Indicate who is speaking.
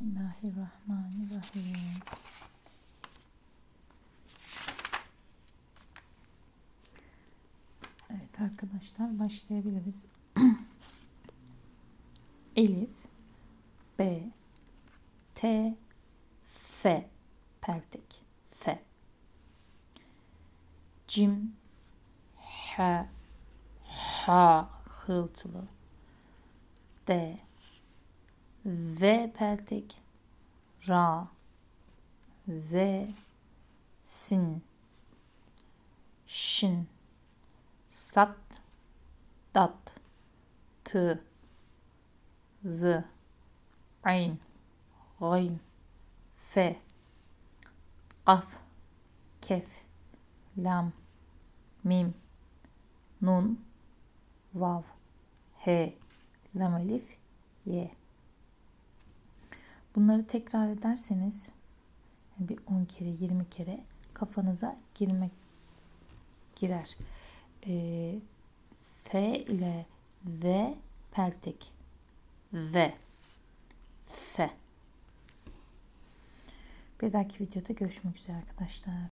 Speaker 1: Bismillahirrahmanirrahim. Evet arkadaşlar başlayabiliriz. Elif B T F peltek F Cim H H hırıltılı D V peltek Ra Z Sin Şin Sat Dat T Z Ayn Gayn F Kaf Kef Lam Mim Nun Vav H Lam Elif Y Bunları tekrar ederseniz bir 10 kere 20 kere kafanıza girmek girer. Ee, F ile V peltek V F Bir dahaki videoda görüşmek üzere arkadaşlar.